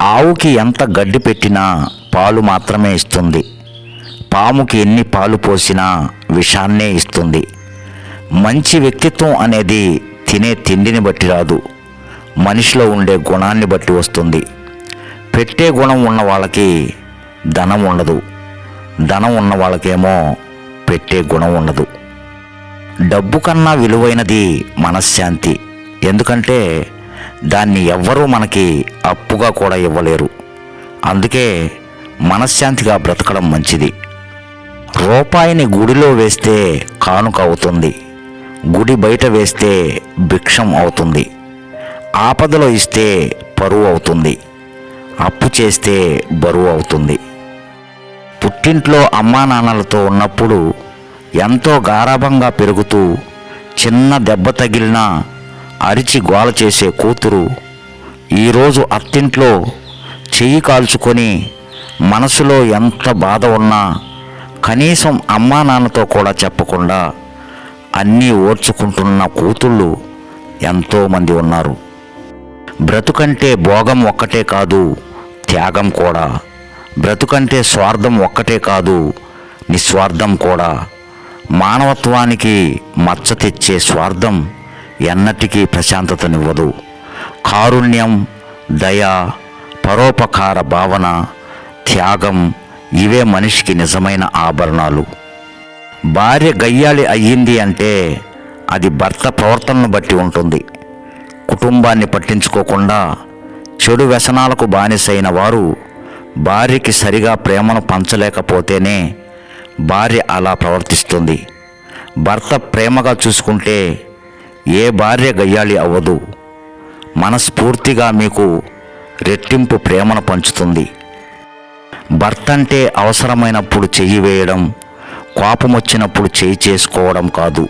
ఆవుకి ఎంత గడ్డి పెట్టినా పాలు మాత్రమే ఇస్తుంది. పాముకి ఎన్ని పాలు పోసినా విషాన్నే ఇస్తుంది. మంచి వ్యక్తిత్వం అనేది తినే తిండిని బట్టి రాదు. మనిషిలో ఉండే గుణాన్ని బట్టి వస్తుంది. పెట్టే గుణం ఉన్న వాళ్ళకి ధనం ఉండదు. ధనం ఉన్న వాళ్ళకేమో పెట్టే గుణం ఉండదు. డబ్బు కన్నా విలువైనది మనశ్శాంతి. ఎందుకంటే దాన్ని ఎవ్వరూ మనకి అప్పుగా కూడా ఇవ్వలేరు. అందుకే మనశ్శాంతిగా బ్రతకడం మంచిది. రూపాయిని గుడిలో వేస్తే కానుక అవుతుంది. గుడి బయట వేస్తే భిక్షం అవుతుంది. ఆపదలో ఇస్తే పరువు అవుతుంది. అప్పు చేస్తే బరువు అవుతుంది. పుట్టింట్లో అమ్మా నాన్నలతో ఉన్నప్పుడు ఎంతో గారాభంగా పెరుగుతూ చిన్న దెబ్బ తగిలినా అరిచి గోల చేసే కూతురు ఈరోజు అత్తింట్లో చెయ్యి కాల్చుకొని మనసులో ఎంత బాధ ఉన్నా కనీసం అమ్మా నాన్నతో కూడా చెప్పకుండా అన్నీ ఓర్చుకుంటున్న కూతుళ్ళు ఎంతోమంది ఉన్నారు. బ్రతుకంటే భోగం ఒక్కటే కాదు త్యాగం కూడా. బ్రతుకంటే స్వార్థం ఒక్కటే కాదు నిస్వార్థం కూడా. మానవత్వానికి మచ్చ తెచ్చే స్వార్థం ఎన్నటికీ ప్రశాంతతనివ్వదు. కారుణ్యం దయ పరోపకార భావన త్యాగం ఇవే మనిషికి నిజమైన ఆభరణాలు. భార్య గయ్యాళి అయ్యింది అంటే అది భర్త ప్రవర్తనను బట్టి ఉంటుంది. కుటుంబాన్ని పట్టించుకోకుండా చెడు వ్యసనాలకు బానిసైన వారు భార్యకి సరిగా ప్రేమను పంచలేకపోతేనే భార్య అలా ప్రవర్తిస్తుంది. భర్త ప్రేమగా చూసుకుంటే ఏ భార్య గయ్యాళి అవ్వదు. మనస్ఫూర్తిగా మీకు రెట్టింపు ప్రేమను పంచుతుంది. భర్త అంటే అవసరమైనప్పుడు చెయ్యి వేయడం కోపం వచ్చినప్పుడు చేయి చేసుకోవడం కాదు.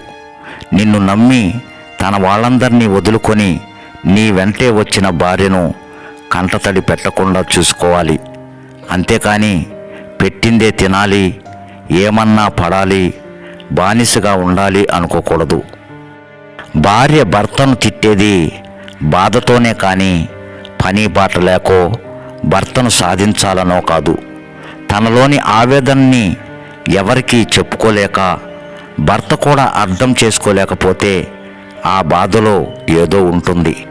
నిన్ను నమ్మి తన వాళ్ళందరినీ వదులుకొని నీ వెంటే వచ్చిన భార్యను కంటతడి పెట్టకుండా చూసుకోవాలి. అంతేకాని పెట్టిందే తినాలి ఏమన్నా పడాలి బానిసగా ఉండాలి అనుకోకూడదు. భార్య భర్తను తిట్టేది బాధతోనే కానీ పని బాట లేకో భర్తను సాధించాలనో కాదు. తనలోని ఆవేదనని ఎవరికీ చెప్పుకోలేక భర్త కూడా అర్థం చేసుకోలేకపోతే ఆ బాధలో ఏదో ఉంటుంది.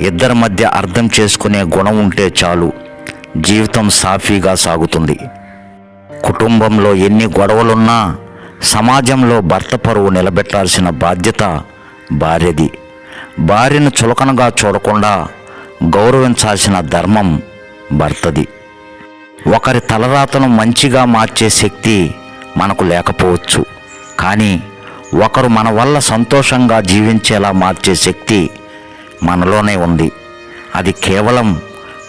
ఇద్దరి మధ్య అర్థం చేసుకునే గుణం ఉంటే చాలు. జీవితం సాఫీగా సాగుతుంది. కుటుంబంలో ఎన్ని గొడవలున్నా సమాజంలో భర్త పరువు నిలబెట్టాల్సిన బాధ్యత భార్యది భార్యను చులకనగా చూడకుండా గౌరవించాల్సిన ధర్మం భర్తది. ఒకరి తలరాతను మంచిగా మార్చే శక్తి మనకు లేకపోవచ్చు. కానీ ఒకరు మన వల్ల సంతోషంగా జీవించేలా మార్చే శక్తి మనలోనే ఉంది. అది కేవలం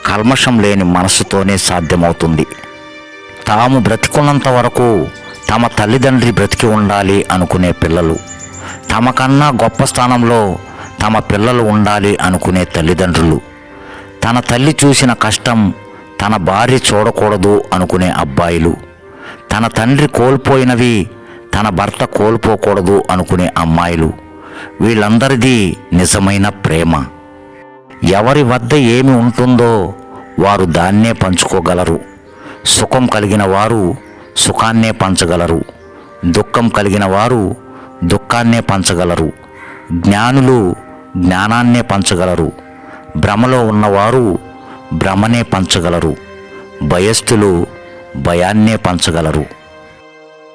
కల్మషం లేని మనసుతోనే సాధ్యమవుతుంది. తాము బ్రతికున్నంత వరకు తమ తల్లిదండ్రి బ్రతికి ఉండాలి అనుకునే పిల్లలు. తమకన్నా గొప్ప స్థానంలో తమ పిల్లలు ఉండాలి అనుకునే తల్లిదండ్రులు. తన తల్లి చూసిన కష్టం తన భార్య చూడకూడదు అనుకునే అబ్బాయిలు. తన తండ్రి కోల్పోయినవి తన భర్త కోల్పోకూడదు అనుకునే అమ్మాయిలు. వీళ్ళందరిది నిజమైన ప్రేమ. ఎవరి వద్ద ఏమి ఉంటుందో వారు దాన్నే పంచుకోగలరు. సుఖం కలిగిన వారు సుఖాన్నే పంచగలరు. దుఃఖం కలిగిన వారు దుఃఖాన్నే పంచగలరు. జ్ఞానులు జ్ఞానాన్నే పంచగలరు. భ్రమలో ఉన్నవారు భ్రమనే పంచగలరు. భయస్థులు భయాన్నే పంచగలరు.